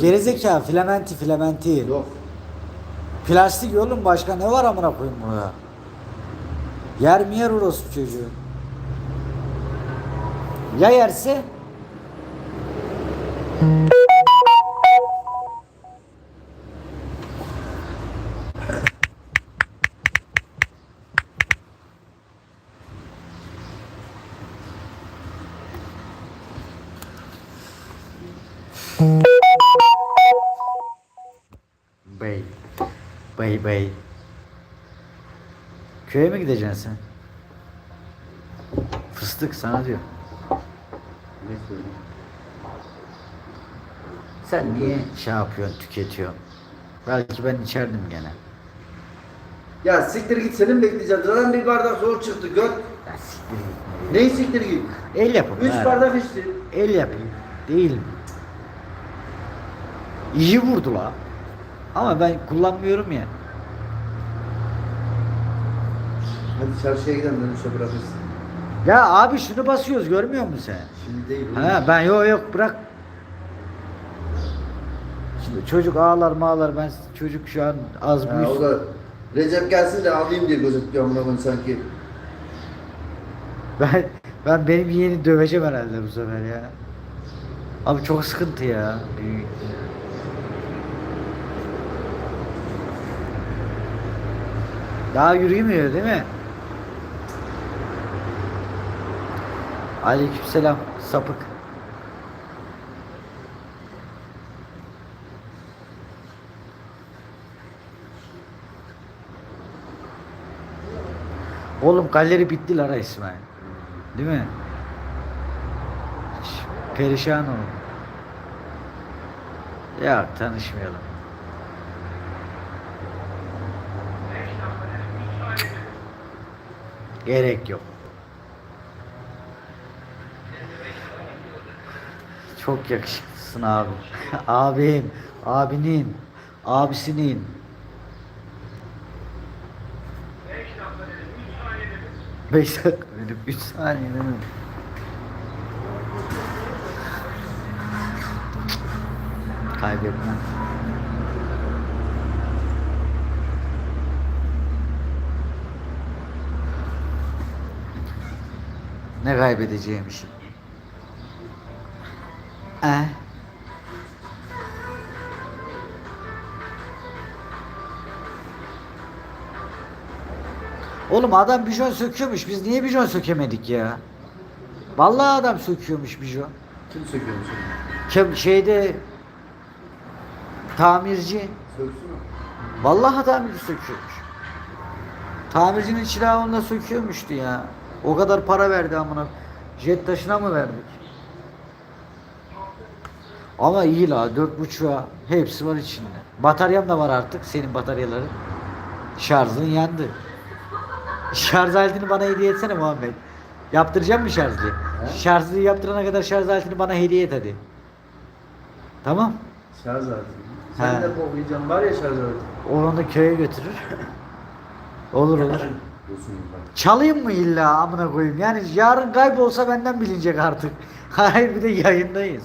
Gerizekalı filamenti filamenti. Yok. Plastik oğlum başka ne var amına koyayım burada? Yer mi yer orospu çocuğu? Ya yerse? Bey bey. Köye mi gideceksin sen? Fıstık sana diyor. Ne söyleyeyim? Sen niye şey yapıyorsun, tüketiyorsun? Belki ben içerdim gene. Ya siktir git senin bekleyeceğim. Zaten bir bardak zor çıktı göt. Ya siktir git. Neyi siktir git? El yapın. Üç bari. bardak içti. El yapayım. Değil mi? İyi vurdu la. Ama ben kullanmıyorum ya. Hadi çarşıya gidelim dönüşe bırakırsın. Ya abi şunu basıyoruz görmüyor musun sen? Şimdi değil. oğlum. Ha ben yok yok bırak. Şimdi çocuk ağlar mağlar ben çocuk şu an az Ha, büyüsün. o da Recep gelsin de alayım diye gözüküyor amına koyayım sanki. Ben ben benim yeğeni döveceğim herhalde bu sefer ya. Abi çok sıkıntı ya. Büyük. Daha yürüyemiyor değil mi? Aleykümselam sapık. Oğlum galeri bitti la İsmail. Değil mi? Perişan oldum. Ya tanışmayalım. Gerek yok. Çok yakışıklısın abi. Abim, abinin, abisinin. Beş dakika dedim, üç saniye değil mi? Kaybetmem. Ne kaybedeceğim işim? Eh. Oğlum adam bijon söküyormuş. Biz niye bijon sökemedik ya? Vallahi adam söküyormuş bijon. Kim söküyormuş? Kem şeyde tamirci. Söksün mü? Vallahi tamirci söküyormuş. Tamircinin çırağı onunla söküyormuştu ya. O kadar para verdi amına. Jet taşına mı verdik? Ama iyi la dört buçuğa hepsi var içinde. Bataryam da var artık senin bataryaların. Şarjın yandı. Şarj aletini bana hediye etsene Muhammed. Yaptıracağım mı şarjlı? He? Şarjlı yaptırana kadar şarj aletini bana hediye et hadi. Tamam. Şarj aleti. Sen He. de koklayacaksın var ya şarj aleti. Onu da köye götürür. olur olur. Çalayım mı illa amına koyayım? Yani yarın kaybolsa benden bilinecek artık. Hayır bir de yayındayız.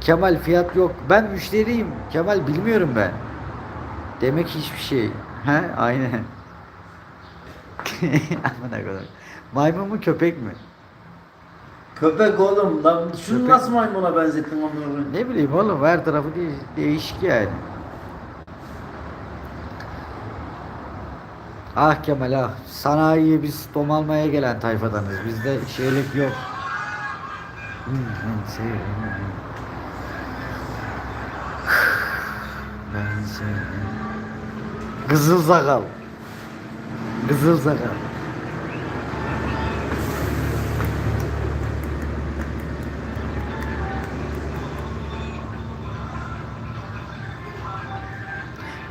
Kemal fiyat yok. Ben müşteriyim. Kemal bilmiyorum ben. Demek hiçbir şey. He? Aynen. amına koyayım. Maymun mu köpek mi? Köpek oğlum lan şunu Köpek. nasıl maymuna benzettin koyayım? Ne bileyim oğlum her tarafı de- değişik yani. Ah Kemal ah. Sanayiye biz tom almaya gelen tayfadanız. Bizde şeylik yok. Hmm, ben seviyorum. Ben seviyorum. Kızıl sakal. Kızıl sakal.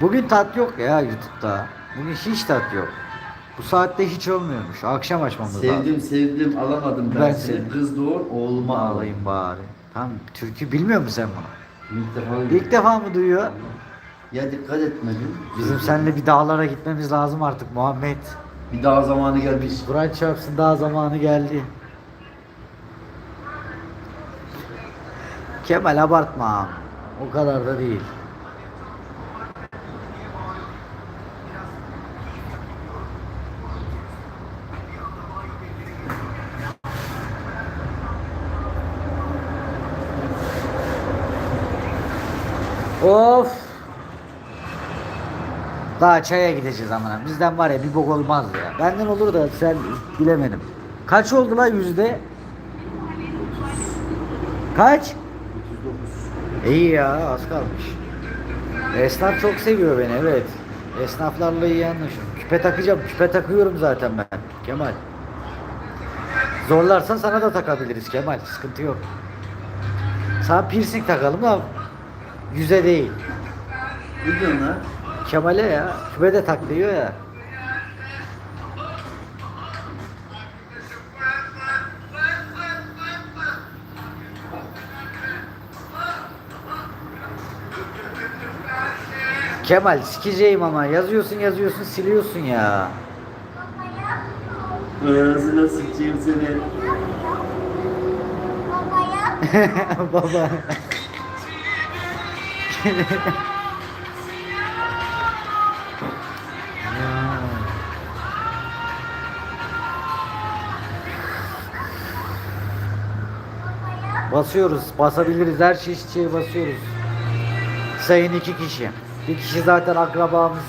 Bugün tat yok ya YouTube'da. Bugün hiç tat yok. Bu saatte hiç olmuyormuş. Akşam açmamız lazım. Sevdim sevdim alamadım ben, Ben seni. seni. Kız doğur oğlumu alayım. Alayım bari. Tamam türkü bilmiyor musun sen bunu? İlk defa İlk defa mı duyuyor? Ya dikkat etmedin. Bizim seninle bir dağlara gitmemiz lazım artık Muhammed. Bir daha zamanı gelmiş. Kur'an çarpsın daha zamanı geldi. Kemal abartma. O kadar da değil. Of. Daha çaya gideceğiz amına. Bizden var ya bir bok olmaz ya. Benden olur da sen bilemedim. Kaç oldu lan yüzde? Kaç? 39. İyi ya az kalmış. Esnaf çok seviyor beni evet. Esnaflarla iyi anlaşıyorum. Küpe takacağım. Küpe takıyorum zaten ben. Kemal. Zorlarsan sana da takabiliriz Kemal. Sıkıntı yok. Sana piercing takalım da yüze değil. Ne diyorsun lan? Kemal'e ya. Küpe de tak diyor ya. Kemal sikeceğim ama yazıyorsun yazıyorsun siliyorsun ya. Ağzına sıçayım seni. Baba. Basıyoruz, basabiliriz. Her şey çiçeği basıyoruz. Sayın iki kişi. Bir kişi zaten akrabamız.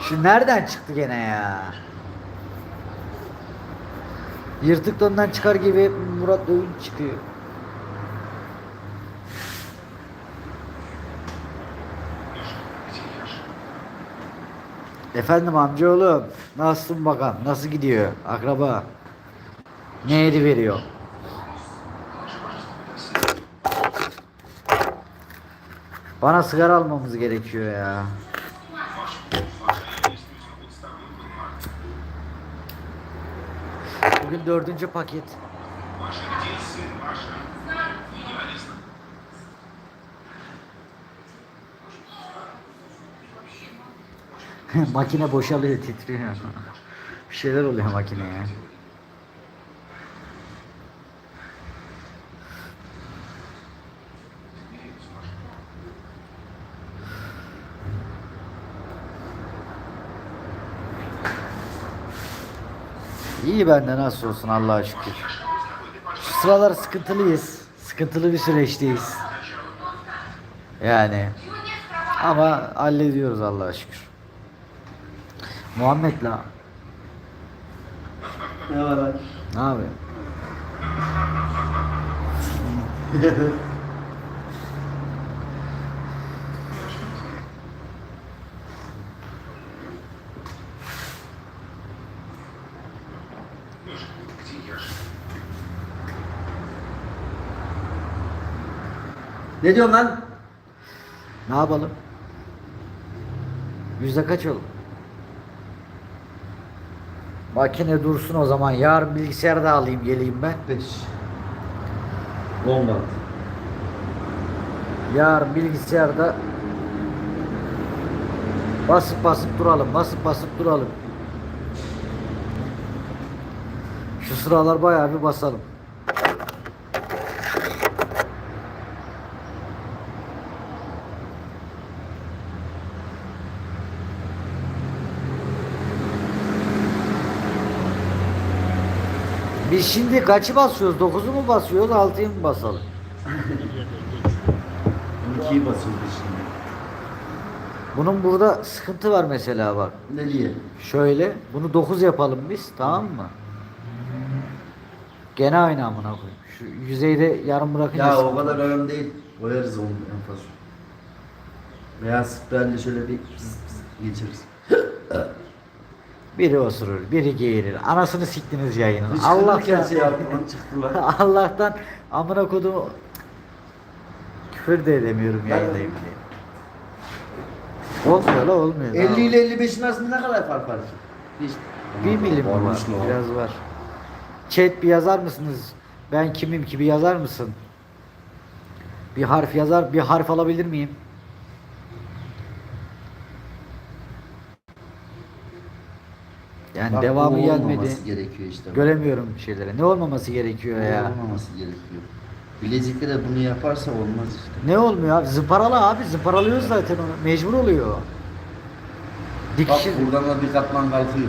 Şu nereden çıktı gene ya? Yırtık dondan çıkar gibi Murat Övünç çıkıyor. Efendim amcaoğlum nasılsın bakalım nasıl gidiyor? Akraba? Ne edi veriyor? Bana sigara almamız gerekiyor ya. Bugün dördüncü paket Makine boşalıyor titriyor. Bir şeyler oluyor makineye. İyi bende nasıl olsun Allah'a şükür. Şu sıralar sıkıntılıyız. Sıkıntılı bir süreçteyiz. Yani ama hallediyoruz Allah'a şükür. Muhammed la. Ne var lan? Ne yapıyor? ne diyorsun lan? Ne yapalım? Yüzde kaç oldu? Makine dursun o zaman. Yarın bilgisayarı da alayım geleyim ben. 5. 10 var. Yarın bilgisayarda basıp basıp duralım. Basıp basıp duralım. Şu sıralar bayağı bir basalım. Biz şimdi kaçı basıyoruz? 9'u mu basıyoruz? 6'yı mı basalım? 12'yi basıyordu şimdi. Bunun burada sıkıntı var mesela bak. Ne diye? Şöyle bunu 9 yapalım biz tamam mı? Gene aynı amına koyayım. Şu yüzeyde yarım bırakınca Ya o sıkıntı kadar var. önemli değil. Koyarız onu en fazla. Veya sprayla şöyle bir pız pız geçeriz. Biri osurur, biri geğirir. Anasını siktiniz yayının. Allah'tan şey yaptım çıktılar. Allah'tan amına kodumu küfür de edemiyorum yayındayım diye. Olmuyor la olmuyor. 50 ile 55'in arasında ne kadar fark var? Hiç. Bir milim mi var? Lan. Biraz var. Chat bir yazar mısınız? Ben kimim ki bir yazar mısın? Bir harf yazar, bir harf alabilir miyim? Yani Bak, devamı bu gelmedi. olmaması gerekiyor işte. Göremiyorum şeyleri. Ne olmaması gerekiyor Bu ya? Olmaması gerekiyor. Bilezikte de bunu yaparsa olmaz işte. Ne olmuyor abi? Zımparalı abi. Zımparalıyoruz zaten onu. Mecbur oluyor. Bak buradan da bir katman kalkıyor.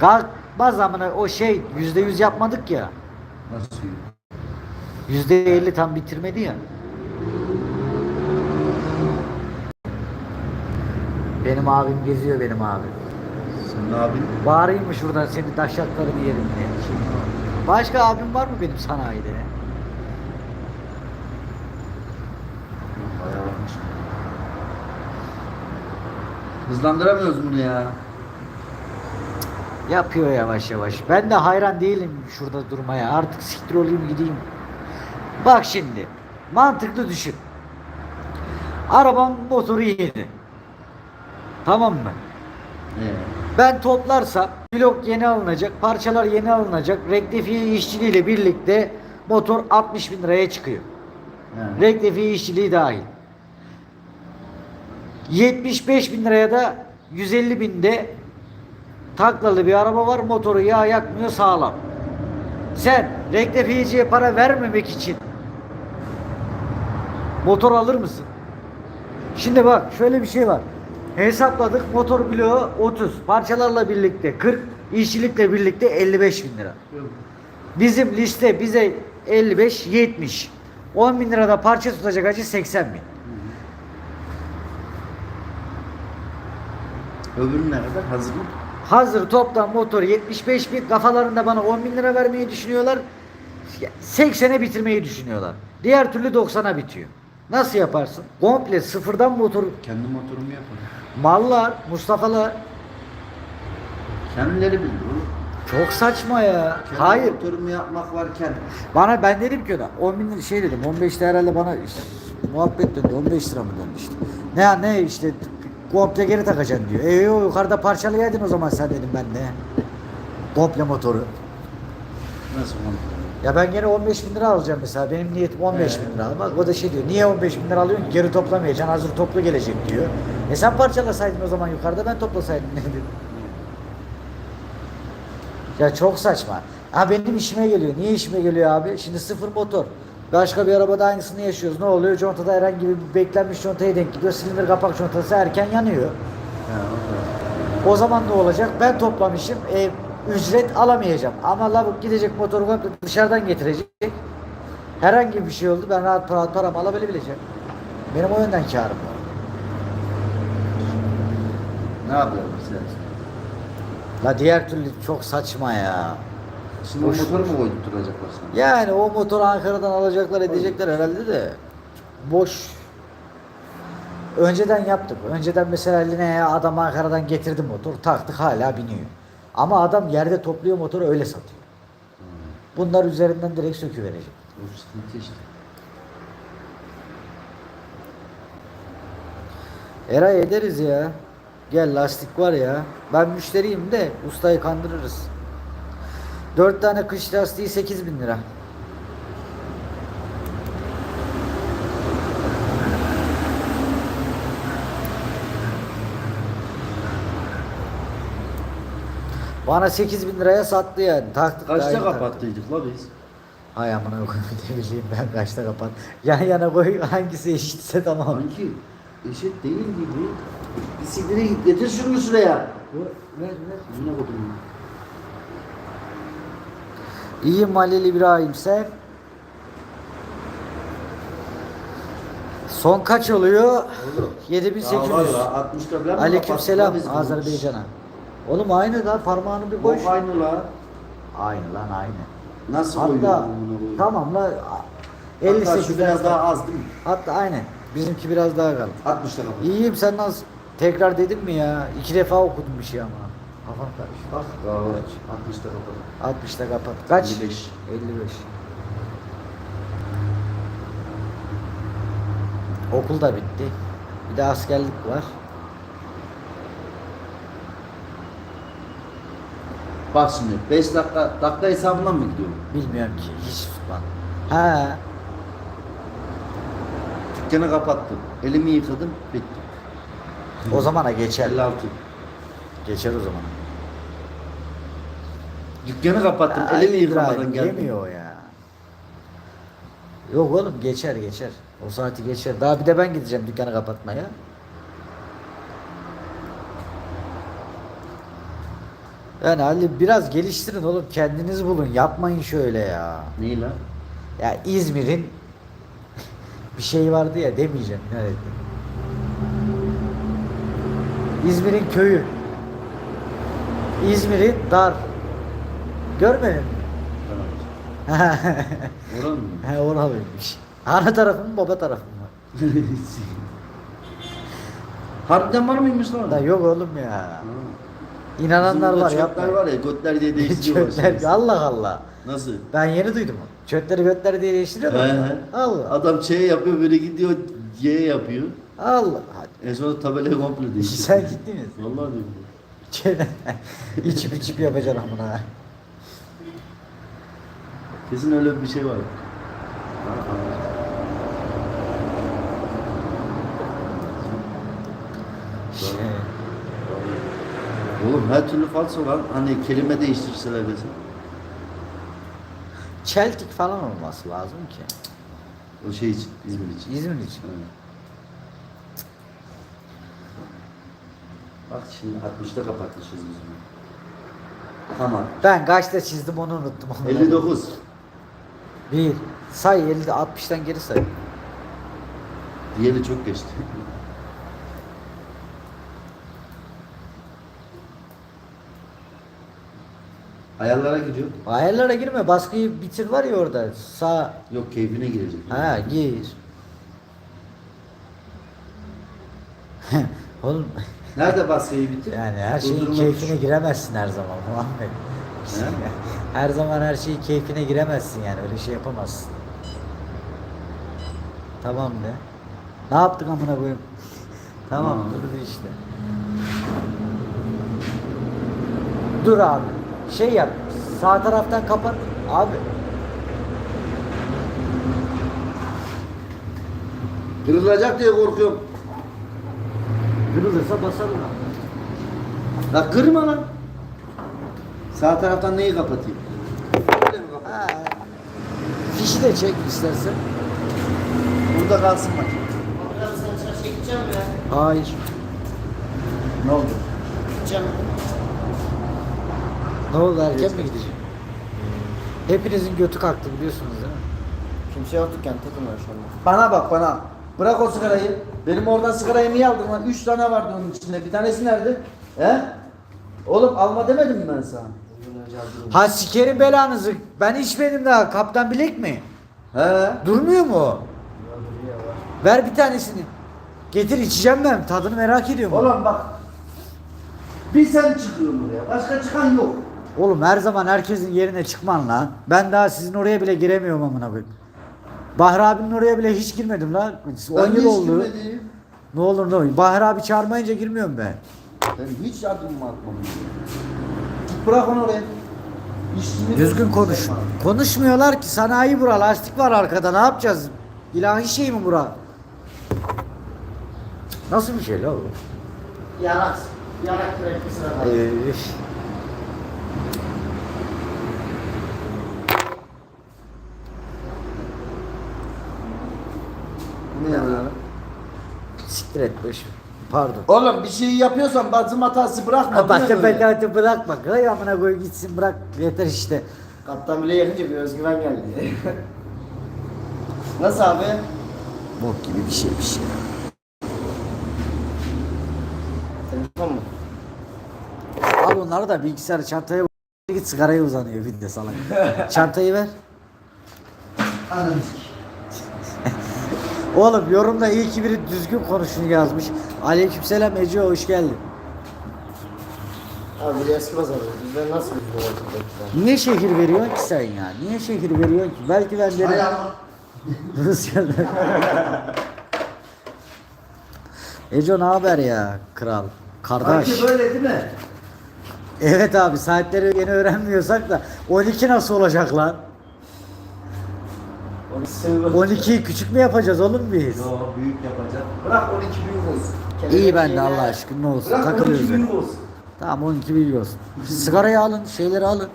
kalkmaz amına o şey yüzde yüz yapmadık ya. Nasıl? Yüzde elli tam bitirmedi ya. Benim abim geziyor benim abim. Ne yapayım? Bağırayım mı şuradan senin taşaklarını yerim diye. Başka abim var mı benim sanayide? Bayağı varmış. Hızlandıramıyoruz bunu ya. Yapıyor yavaş yavaş. Ben de hayran değilim şurada durmaya. Artık siktir olayım gideyim. Bak şimdi. Mantıklı düşün. Arabam motoru yeni. Tamam mı? Ee, Ben toplarsam blok yeni alınacak, parçalar yeni alınacak. Rektifiye işçiliğiyle birlikte motor 60 bin liraya çıkıyor. yani. Rektifiye işçiliği dahil. 75 bin liraya da 150 binde taklalı bir araba var. Motoru yağ yakmıyor sağlam. Sen rektifiyeciye para vermemek için motor alır mısın? Şimdi bak şöyle bir şey var. Hesapladık motor bloğu 30. Parçalarla birlikte 40. işçilikle birlikte 55 bin lira. Bizim liste bize 55 70. 10 bin lirada parça tutacak acı 80 bin. Öbürü ne kadar? Hazır mı? Hazır toplam motor 75 bin kafalarında bana 10 bin lira vermeyi düşünüyorlar. 80'e bitirmeyi düşünüyorlar. Diğer türlü 90'a bitiyor. Nasıl yaparsın? Komple sıfırdan motor Kendi motorumu yaparım. mallar, Mustafa'lar Kendileri bilir oğlum. çok saçma ya. Kendi Hayır. motorumu yapmak varken Bana ben dedim ki ona 10 bin lira şey dedim 15 de herhalde bana işte, muhabbet döndü 15 lira mı döndü işte. Ne ne işte komple geri takacaksın diyor. E o yukarıda parçalayaydın o zaman sen dedim ben de. Komple motoru. nasıl onu? Ya ben gene 15 bin lira alacağım mesela. Benim niyetim 15 bin lira almak. O da şey diyor. Niye 15 bin lira alıyorsun? ki? Geri toplamayacaksın. Hazır toplu gelecek diyor. E sen parçalasaydın o zaman yukarıda ben toplasaydım ne dedim. Ya çok saçma. Ha benim işime geliyor. Niye işime geliyor abi? Şimdi sıfır motor. Başka bir arabada aynısını yaşıyoruz. Ne oluyor? Contada herhangi bir beklenmiş contaya denk gidiyor. Silindir kapak contası erken yanıyor. Ha. O zaman ne olacak? Ben toplamışım. E, ücret alamayacağım. Ama lavuk gidecek motoru komple dışarıdan getirecek. Herhangi bir şey oldu. Ben rahat rahat paramı alabileceğim. Benim o yönden karım var. Ne yapıyorsun sen? La diğer türlü çok saçma ya. Şimdi o motoru mu koydurtturacaklar sana? Yani o motoru Ankara'dan alacaklar edecekler herhalde de. Boş. Önceden yaptık. Önceden mesela Line'ye adam Ankara'dan getirdi motor. Taktık hala biniyor. Ama adam yerde topluyor motoru öyle satıyor. Bunlar üzerinden direkt söküverecek. O sıkıntı işte. Eray ederiz ya. Gel lastik var ya. Ben müşteriyim de ustayı kandırırız. 4 tane kış lastiği 8 bin lira. Bana 8 bin liraya sattı yani. Taktık Kaçta iyi kapattıydık la biz? Hay amına koyayım ne bileyim ben kaçta kapat. Yan yana koy hangisi eşitse tamam. Sanki eşit değil gibi. Bisiklete git getir şunu şuraya. Ver ver. Yine koydum. İyiyim Halil İbrahim sen. Son kaç oluyor? Oğlum. 7800. Ya var ya 60'ta falan mı Aleykümselam? Azerbaycan'a. Oğlum aynı da parmağını bir koy. Bok aynı la. Aynı lan aynı. Nasıl Hatta koyuyorsun bunu böyle? tamam la Hatta 58 şu biraz daha az değil mi? Hatta aynen. Bizimki biraz daha kaldı. 60'ta kapat. İyiyim sen nasıl? Tekrar dedim mi ya? İki defa okudum bir şey ama. Kafam karıştı. Bak daha var. 60'ta kapat. 60'ta kapat. Kaç? 55. 55. Okul da bitti. Bir de askerlik var. Bak şimdi 5 dakika dakika hesabından mı gidiyorum? Bilmiyorum ki. Hiç tutmadım. Ha. Dükkanı kapattım. Elimi yıkadım. Bitti. O zamana geçer. 56. Geçer o zaman. Dükkanı kapattım. Ay, Elimi yıkamadan İbrahim, geldim. Yemiyor ya. Yok oğlum geçer geçer. O saati geçer. Daha bir de ben gideceğim dükkanı kapatmaya. Yani Ali biraz geliştirin oğlum kendiniz bulun. Yapmayın şöyle ya. Neyi lan? Ya İzmir'in bir şey vardı ya demeyeceğim. Evet. İzmir'in köyü. İzmir'in dar. Görmedin mi? Oran mı? He oralıymış. Ana tarafım mı baba tarafım mı? Harbiden var mıymış lan? Da yok oğlum ya. Ha. İnananlar var yapma. çöpler var ya götler diye değiştiriyorlar. Çöpler. Allah Allah. Nasıl? Ben yeni duydum. Çöpleri götleri diye değiştiriyorlar. He. Allah. Adam Ç yapıyor böyle gidiyor Y yapıyor. Allah. Hadi. En sonra tabelayı komple değiştiriyor. Sen gittin mi? Vallahi diyorum. İçip içip yapacaksın amına. Kesin öyle bir şey var. Şey. Oğlum her türlü falso lan. Hani kelime değiştirseler desin. Çeltik falan olması lazım ki. O şey için, İzmir için. İzmir için. Evet. Bak şimdi 60'ta kapatmışız biz bunu. Tamam. Ben kaçta çizdim onu unuttum. 59. Bir. Say 50 60'tan geri say. Diğeri çok geçti. Ayarlara gidiyor. Ayarlara girme. Baskıyı bitir var ya orada. Sağ. Yok keyfine girecek. Ha gir. Oğlum Nerede baskıyı bitir? yani her şeyin Durdurma keyfine tuşu. giremezsin her zaman Muhammed. her zaman her şeyin keyfine giremezsin yani öyle şey yapamazsın. Tamam de. Ne yaptık amına koyayım? tamam Tamam. durdu işte. Dur abi. Şey yap. Sağ taraftan kapat. Abi. Kırılacak diye korkuyorum. Kırılırsa basarım abi. La kırma lan. Sağ taraftan neyi kapatayım? Böyle mi kapatayım? Ha. Fişi de çek istersen. Burada kalsın makine. Biraz sen çarşıya gideceğim ya. Hayır. Ne oldu? Gideceğim. Ne oldu erken mi gideceğim? Hepinizin götü kalktı biliyorsunuz değil mi? Kimse yokken takım var şu anda. Bana bak bana. Bırak o sigarayı. Benim oradan sigarayı niye aldın lan? Üç tane vardı onun içinde. Bir tanesi nerede? He? Oğlum alma demedim mi ben sana? Ha sikerim belanızı. Ben içmedim daha. Kaptan bilek mi? He? Durmuyor mu o? Ver bir tanesini. Getir içeceğim ben. Tadını merak ediyorum. Oğlum bak. Bir sen çıkıyorsun buraya. Başka çıkan yok. Oğlum her zaman herkesin yerine çıkman lan. Ben daha sizin oraya bile giremiyorum amına koyayım. Bahri abinin oraya bile hiç girmedim lan. 10 Ben yıl hiç oldu. girmedim. Ne olur ne olur. Bahri abi çağırmayınca girmiyorum ben. Ben hiç adımımı atmam. Git bırak onu oraya. İşini Düzgün konuş. Konuşmuyorlar ki sanayi bura. Lastik var arkada. Ne yapacağız? İlahi şey mi bura? Nasıl bir şey la bu? Yarak. Yarak sürekli. Ee, Ne ya? siktir et boş. Pardon. Oğlum bir şey yapıyorsan bazım hatası bırakma. Bak de bırakma. Hay amına koy gitsin bırak. Yeter işte. Kaptan bile yakınca bir özgüven geldi. Nasıl abi? Bok gibi bir şey bir şey. Telefon mu? Al onları da bilgisayarı çantaya git sigaraya uzanıyor bir de salak. Çantayı ver. Ananı Oğlum yorumda iyi ki biri düzgün konuşun yazmış. Aleykümselam Ece hoş geldin. Abi bir eski pazar. Bizden nasıl bir ortada? Niye şehir veriyorsun ki sen ya? Niye şehir veriyorsun ki? Belki ben derim. Ayağıma. Rusya'da. Eco ne haber ya kral? Kardeş. Sanki böyle değil mi? Evet abi saatleri yeni öğrenmiyorsak da 12 nasıl olacak lan? Seviyorum. 12'yi küçük mü yapacağız oğlum biz? Yo büyük yapacağım. Bırak 12 büyük olsun. İyi ben de Allah aşkına ne olsun Bırak takılıyoruz. 12 yani. büyük olsun. Tamam 12 büyük olsun. Sigarayı alın şeyleri alın.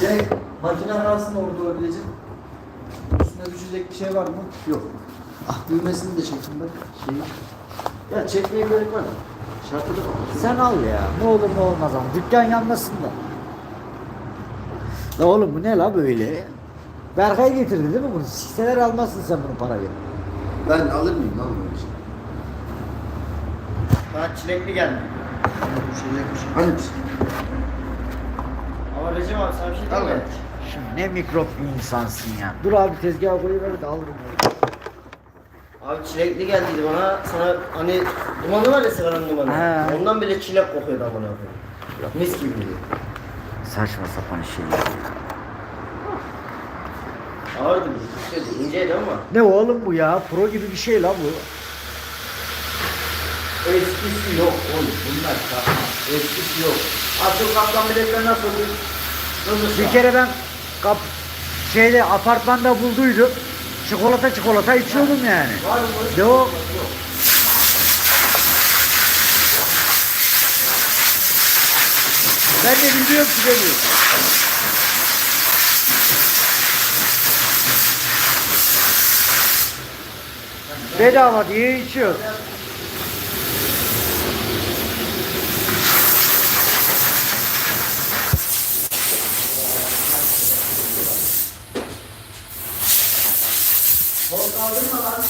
Şey, makine kalsın orada olabilecek. Üstüne düşecek bir şey var mı? Yok. Ah düğmesini de çektim ben. Şeyi. Ya çekmeye gerek var mı? Şartı da bak. Sen al ya. Ne olur ne olmaz ama. Dükkan yanmasın da. La oğlum bu ne la böyle? Berkay getirdi değil mi bunu? Sikseler almazsın sen bunu para verip. Ben alır mıyım lan böyle şey? Bana çilekli geldi. Hani bir şey? Ama Recep abi sana bir şey Al mi? Şimdi ne mikrop bir insansın ya. Dur abi tezgaha koyuver de alırım. onu. Abi çilekli geldiydi bana. Sana hani dumanı var ya sigaranın dumanı. He. Ondan bile çilek kokuyordu amına koyayım. Mis gibiydi. Saçma sapan şey. Ağırdı bir şey. İnceydi ama. Ne oğlum bu ya? Pro gibi bir şey la bu. Eskisi yok oğlum. Bunlar kapma. Eskisi yok. Asıl kaptan biletler nasıl oluyor? Nasıl Bir kere ben kap şeyde apartmanda bulduydum. Çikolata çikolata içiyordum yani. Var mı? Yok. Ben de biliyorum ki demiyorum. Bedava diye içiyor. Kol kaldırma lan.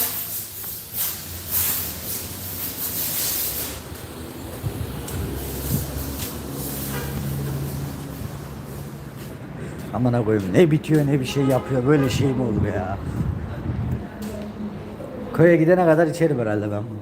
Amına koyayım ne bitiyor ne bir şey yapıyor böyle şey mi olur ya? Köye gidene kadar içerim herhalde ben bunu.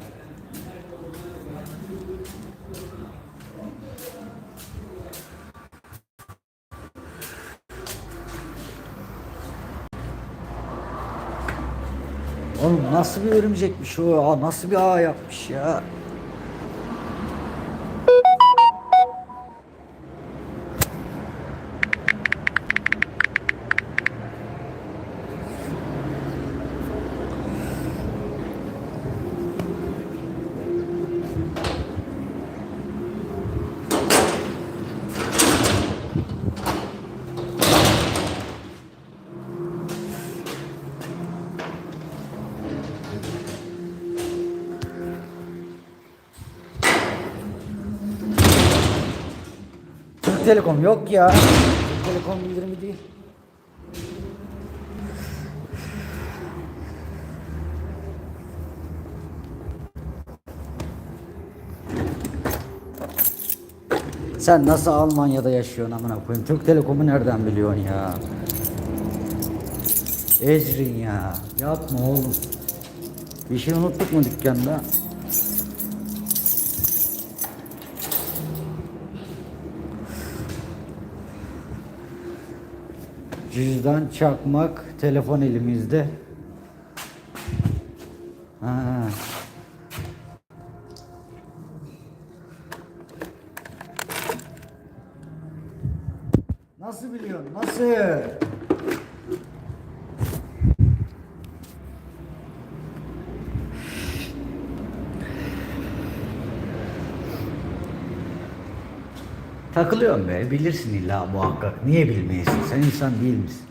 Oğlum nasıl bir örümcekmiş o ya? Nasıl bir ağ yapmış ya? Telekom yok ya. Türk Telekom bildirimi değil. Sen nasıl Almanya'da yaşıyorsun amına koyayım? Türk Telekom'u nereden biliyorsun ya? Ecrin ya. Yapma oğlum. Bir şey unuttuk mu dükkanda? Cüzdan, çakmak, telefon elimizde. Ha. Nasıl biliyorsun? Nasıl? Takılıyorum be. Bilirsin illa muhakkak. Niye bilmeyesin? Sen insan değil misin?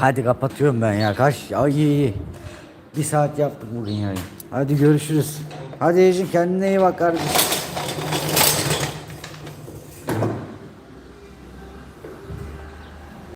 Hadi kapatıyorum ben ya. Kaç? Ay iyi iyi. Bir saat yaptık bugün yani. Hadi görüşürüz. Hadi Ecin kendine iyi bak kardeşim.